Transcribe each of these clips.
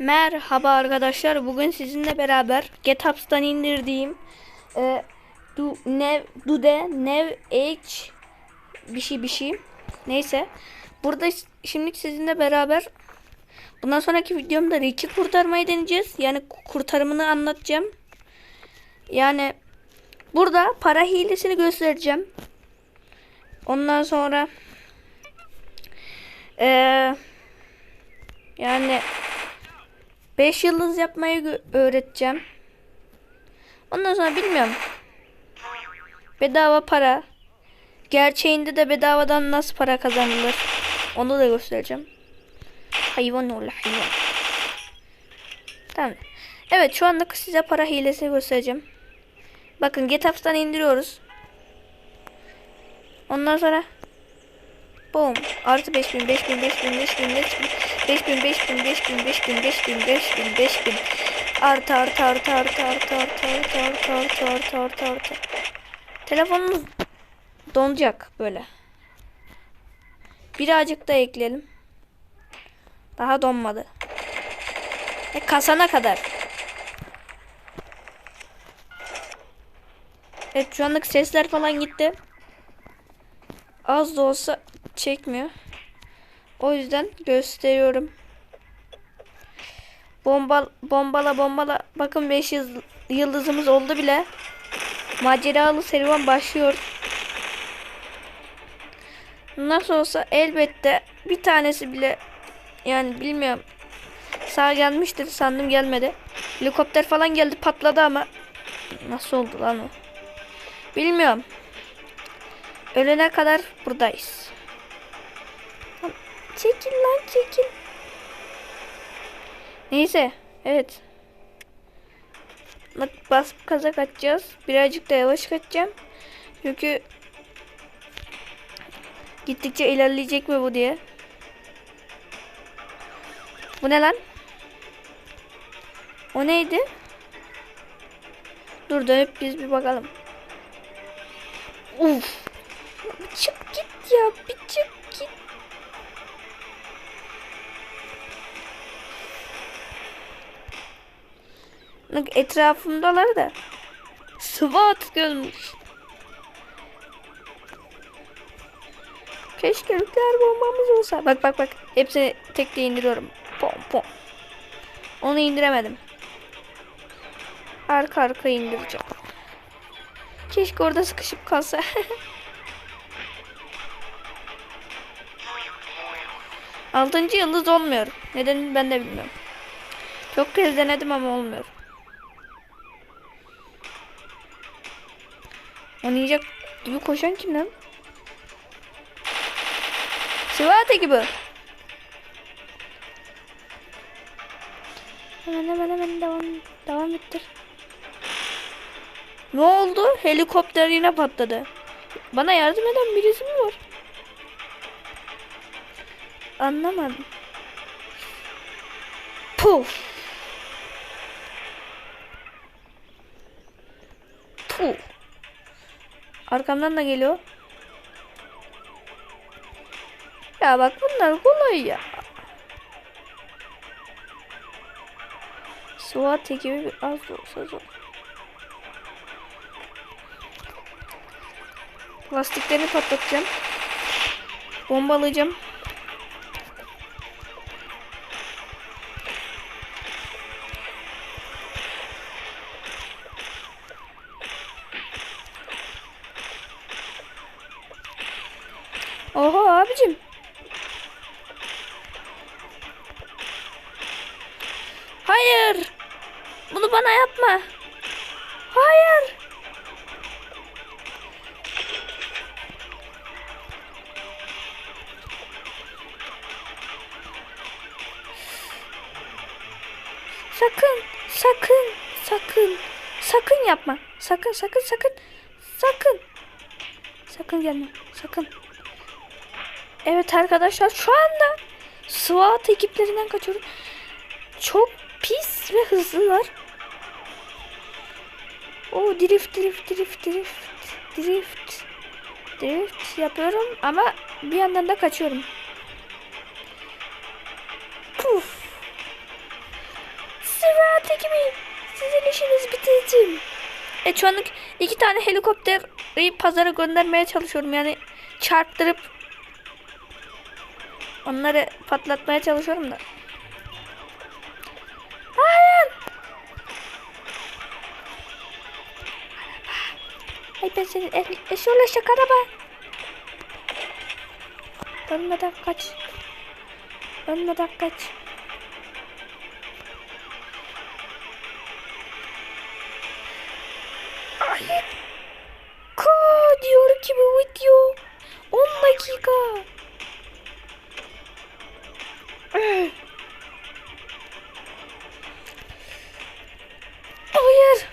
Merhaba arkadaşlar. Bugün sizinle beraber GetApps'tan indirdiğim e, du, nev, Dude, Nev, H bir şey bir şey. Neyse. Burada şimdi sizinle beraber bundan sonraki videomda Rick'i kurtarmayı deneyeceğiz. Yani kurtarımını anlatacağım. Yani burada para hilesini göstereceğim. Ondan sonra eee yani 5 yıldız yapmayı öğreteceğim. Ondan sonra bilmiyorum. Bedava para. Gerçeğinde de bedavadan nasıl para kazanılır. Onu da göstereceğim. Hayvan oğlu hayvan. Tamam. Evet şu anda size para hilesi göstereceğim. Bakın GetApps'tan indiriyoruz. Ondan sonra Boom. Artı 5000, 5000, 5000, 5000, 5000, 5000, 5000, 5000, 5000, 5000, 5000, 5000. Artı artı artı artı artı artı artı artı artı artı artı artı. Telefonumuz donacak böyle. Birazcık da ekleyelim. Daha donmadı. E kasana kadar. Evet şu anlık sesler falan gitti. Az da olsa çekmiyor. O yüzden gösteriyorum. Bomba, bombala bombala. Bakın 5 yıldızımız oldu bile. Maceralı serüven başlıyor. Nasıl olsa elbette bir tanesi bile yani bilmiyorum. Sağ gelmiştir sandım gelmedi. Helikopter falan geldi patladı ama nasıl oldu lan o? Bilmiyorum. Ölene kadar buradayız. Çekil lan çekil. Neyse. Evet. Bak bas kaza kaçacağız. Birazcık da yavaş kaçacağım. Çünkü gittikçe ilerleyecek mi bu diye. Bu ne lan? O neydi? Dur dönüp biz bir bakalım. Uf. Çık git ya. Bir etrafımdalar da. SWAT gelmiş. Keşke nükleer bombamız olsa. Bak bak bak. Hepsini tek de indiriyorum. Pom pom. Onu indiremedim. Arka arka indireceğim. Keşke orada sıkışıp kalsa. Altıncı yıldız olmuyor. Nedenini ben de bilmiyorum. Çok kez denedim ama olmuyor. Oynayacak gibi koşan kim lan? Sıvate gibi. Hemen hemen hemen devam, devam ettir. Ne oldu? Helikopter yine patladı. Bana yardım eden birisi mi var? Anlamadım. Puf. Puf. Arkamdan da geliyor. Ya bak bunlar kolay ya. SWAT ekibi bir az da zor. Lastiklerini patlatacağım. Bombalayacağım. Sakın, sakın, sakın, sakın yapma. Sakın, sakın, sakın, sakın. Sakın gelme, sakın. Evet arkadaşlar şu anda SWAT ekiplerinden kaçıyorum. Çok pis ve hızlılar. O drift drift drift drift drift drift yapıyorum ama bir yandan da kaçıyorum. Gibi. Sizin işinizi bitireceğim. E şu anlık iki tane helikopteri pazara göndermeye çalışıyorum. Yani çarptırıp onları patlatmaya çalışıyorum da. Hayır. Ay ben seni el, eşi ulaşacak araba. Ölmeden kaç. Ölmeden kaç. Ay. Ka diyor ki bu video 10 dakika. Hayır.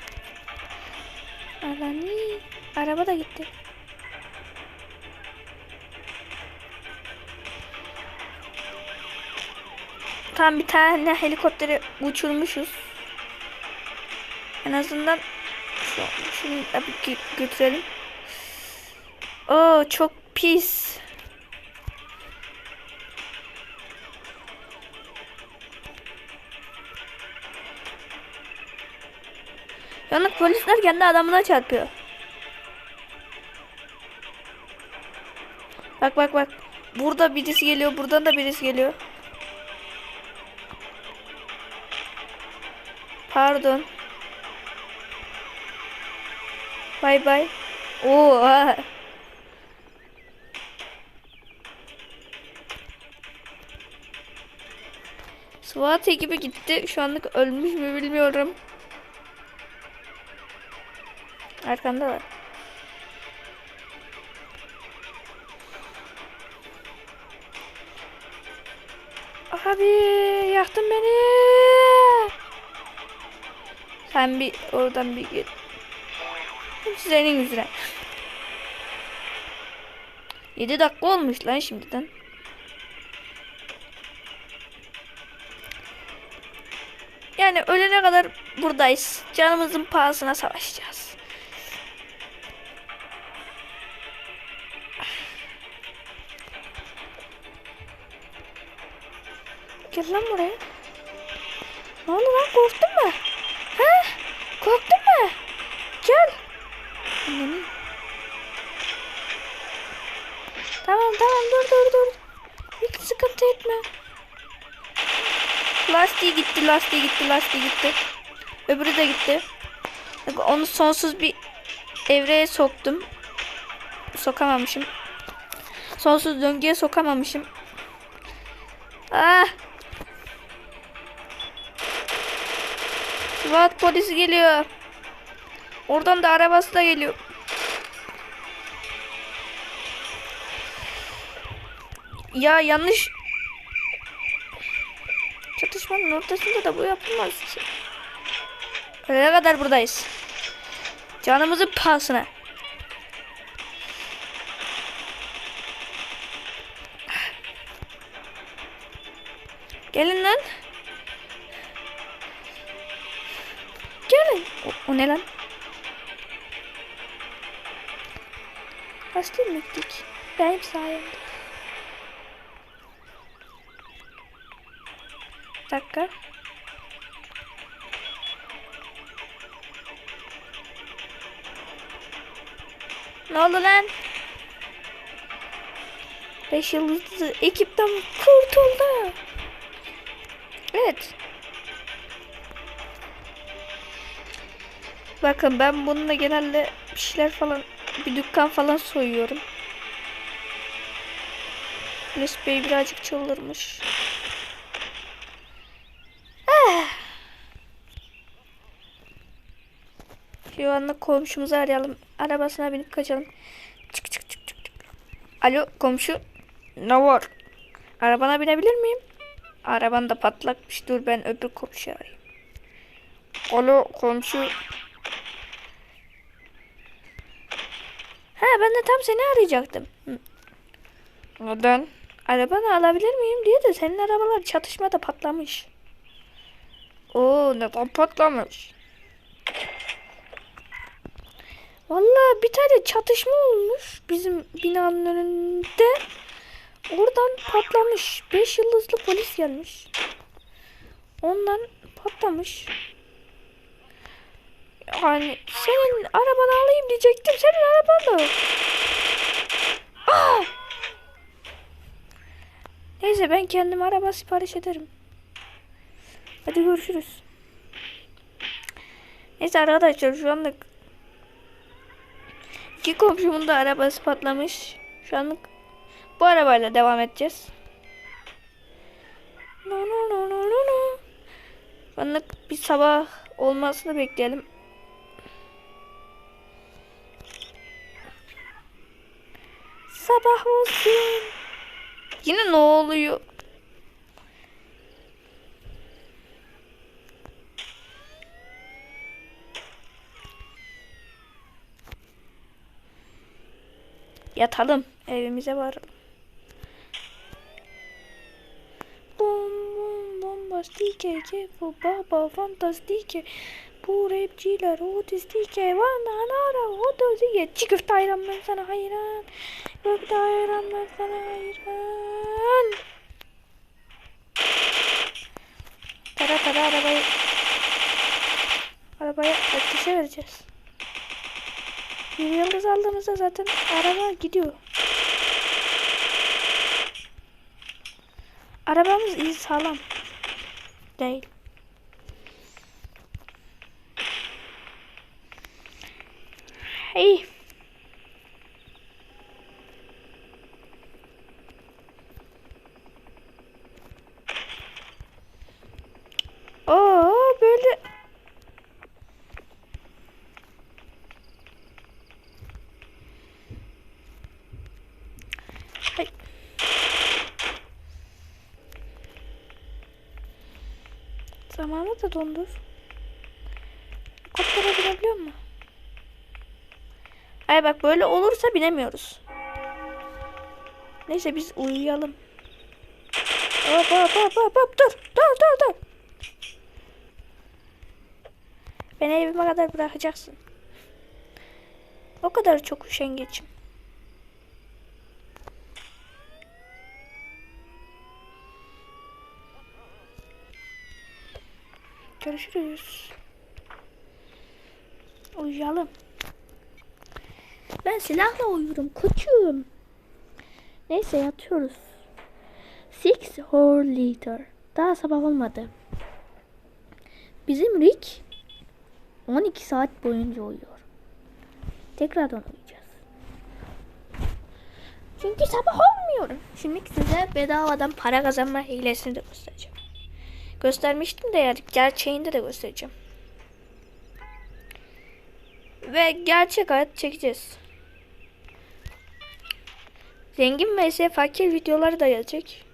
Alani. Araba da gitti. Tam bir tane helikopteri uçurmuşuz. En azından bir gö- götürelim. Oo çok pis. Yalnız polisler kendi adamına çarpıyor. Bak bak bak. Burada birisi geliyor. Buradan da birisi geliyor. Pardon. Bay bay. Oo. SWAT ekibi gitti. Şu anlık ölmüş mü bilmiyorum. Arkanda var. Abi yaktın beni. Sen bir oradan bir git. Senin yüzüne. 7 dakika olmuş lan şimdiden. Yani ölene kadar buradayız. Canımızın pahasına savaşacağız. Gel lan buraya. Ne oldu lan korktun mu? Ha? Korktun mu? Gel. Anneni. Tamam tamam dur dur dur. Hiç sıkıntı etme. Lastiği gitti lastiği gitti lastiği gitti. Öbürü de gitti. Onu sonsuz bir evreye soktum. Sokamamışım. Sonsuz döngüye sokamamışım. Ah! SWAT polisi geliyor. Oradan da arabası da geliyor. Ya yanlış. Çatışmanın ortasında da bu yapılmaz ki. Ölene kadar buradayız. Canımızın pahasına. Gelin lan. Gelin. O, o ne lan? Mi gittik? Benim sayemde. Bir dakika. Ne oldu lan? Beş yıldızlı ekipten kurtuldu. Evet. Bakın ben bununla genelde bir şeyler falan bir dükkan falan soyuyorum. Bey birazcık çıldırmış. Ah. Anda komşumuzu arayalım. Arabasına binip kaçalım. Çık çık çık çık. çık. Alo komşu. Ne var? Arabana binebilir miyim? Araban da patlakmış. Dur ben öbür komşuyu arayayım. Alo komşu. Ha ben de tam seni arayacaktım. Hı. Neden? Arabanı alabilir miyim diye de senin arabalar çatışmada patlamış. Oo neden patlamış? Vallahi bir tane çatışma olmuş bizim binanın önünde. Oradan patlamış. 5 yıldızlı polis gelmiş. Ondan patlamış. tane. Senin arabanı alayım diyecektim. Senin araban da. yok. Aa! Neyse ben kendim araba sipariş ederim. Hadi görüşürüz. Neyse arkadaşlar şu anlık iki komşumun da arabası patlamış. Şu anlık bu arabayla devam edeceğiz. No no no no no no. Şu anlık bir sabah olmasını bekleyelim. Sabah olsun. Yine ne oluyor? Yatalım. Evimize varalım. Bum bum bombastike che fu baba fantastike bu rapçiler otistike vandalara otostike çiğ köfte ayran ben sana hayran. Köfte ayran ben sana hayran. Tara tara arabayı arabayı ateşe vereceğiz bir yıldız aldığımızda zaten araba gidiyor Arabamız iyi sağlam. Değil. Hey. Oo böyle Hay. Zamanı da dondur. Helikoptere binebiliyor mu? Ay bak böyle olursa binemiyoruz. Neyse biz uyuyalım. Hop hop hop hop hop dur dur dur dur. Beni evime kadar bırakacaksın. O kadar çok üşengeçim. Görüşürüz. Uyuyalım. Ben silahla uyurum koçum. Neyse yatıyoruz. Six hour later. Daha sabah olmadı. Bizim Rick 12 saat boyunca uyuyor. Tekrardan uyuyacağız. Çünkü sabah olmuyor. Şimdi size bedavadan para kazanma hilesini de göstereceğim. Göstermiştim de yani gerçeğinde de göstereceğim. Ve gerçek hayat çekeceğiz. Zengin vs fakir videoları da gelecek.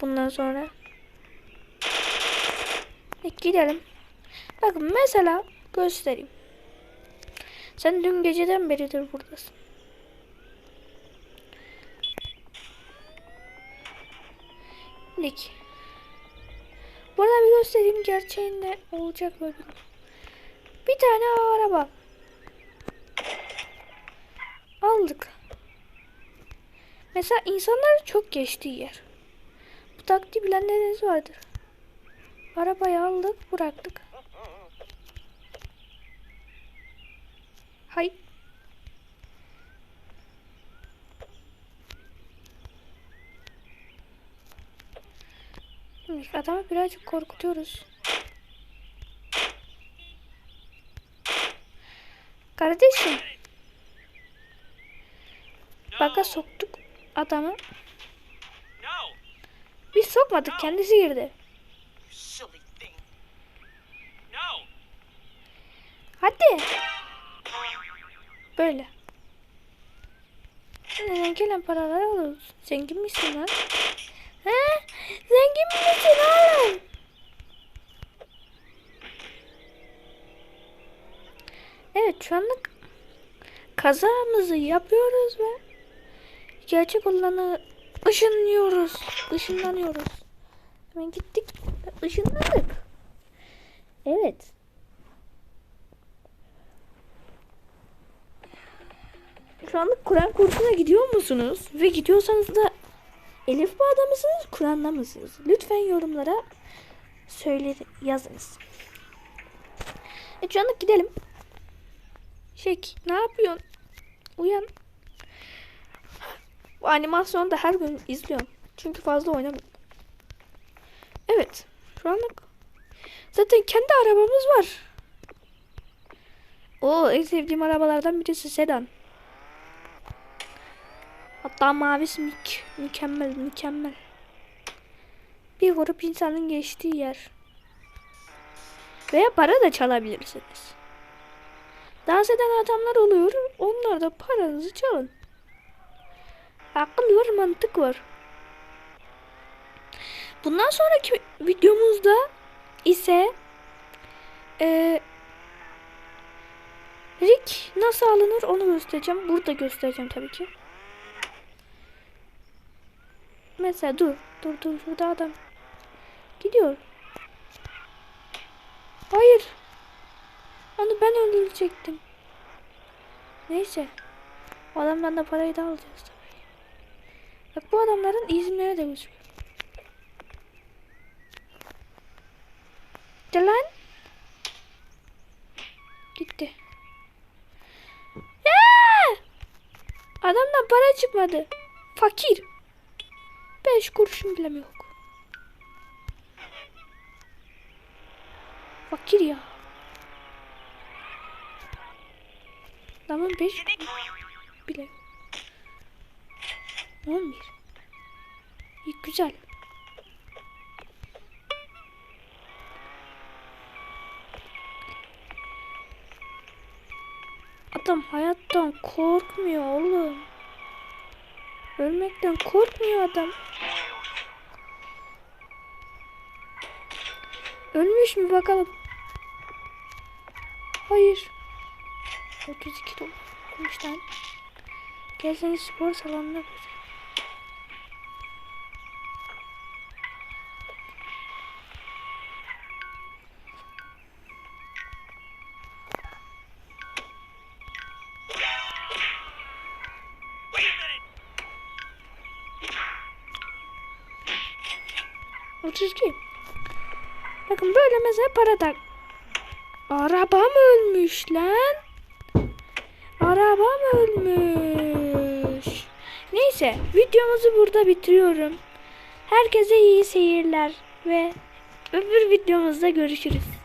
Bundan sonra. E, gidelim. Bakın mesela göstereyim. Sen dün geceden beridir buradasın. Lik. Burada bir göstereyim gerçeğinde olacak bilmiyorum. Bir tane araba. Aldık. Mesela insanlar çok geçtiği yer. Bu taktiği bilenleriniz vardır. Arabayı aldık bıraktık. Hay. Adamı birazcık korkutuyoruz. Kardeşim. Baka soktuk adamı. Biz sokmadık kendisi girdi. Hadi. Böyle. Neden gelen paraları alıyoruz? Zengin misin lan? He? Zengin misin oğlum? Evet şu anlık kazamızı yapıyoruz ve gerçek olanı ışınlıyoruz. Işınlanıyoruz. Hemen gittik ve ışınlandık. Evet. Şu anlık Kur'an kursuna gidiyor musunuz? Ve gidiyorsanız da Elif Bağ'da mısınız, Kur'an'da mısınız? Lütfen yorumlara söyle yazınız. Evet şu anlık gidelim. Şek ne yapıyorsun? Uyan. Bu animasyonu da her gün izliyorum. Çünkü fazla oynamıyorum. Evet. Şu anlık. Zaten kendi arabamız var. O en sevdiğim arabalardan birisi sedan. Hatta mavisi mük mükemmel mükemmel. Bir grup insanın geçtiği yer. Veya para da çalabilirsiniz. Dans eden adamlar oluyor. Onlar da paranızı çalın. Akıl var, mantık var. Bundan sonraki videomuzda ise eee Rick nasıl alınır onu göstereceğim. Burada göstereceğim tabii ki. Mesela dur. Dur dur şurada adam. Gidiyor. Hayır. Onu ben öldürecektim. Neyse. O adamdan da parayı da alacağız tabii. Bak bu adamların isimleri de gözüküyor. Gitti lan. Gitti. Adamdan para çıkmadı. Fakir. Beş kuruşum bile yok. Fakir ya. Adamın beş bile yok. On bir. İyi, güzel. Adam hayattan korkmuyor oğlum. Ölmekten korkmuyor adam. Ölmüş mü bakalım. Hayır. 32 dolar. Olmuş lan. Gelseniz spor salonuna götür. 32. Bakın böyle mesela para tak. Arabam ölmüş lan. Arabam ölmüş. Neyse videomuzu burada bitiriyorum. Herkese iyi seyirler ve öbür videomuzda görüşürüz.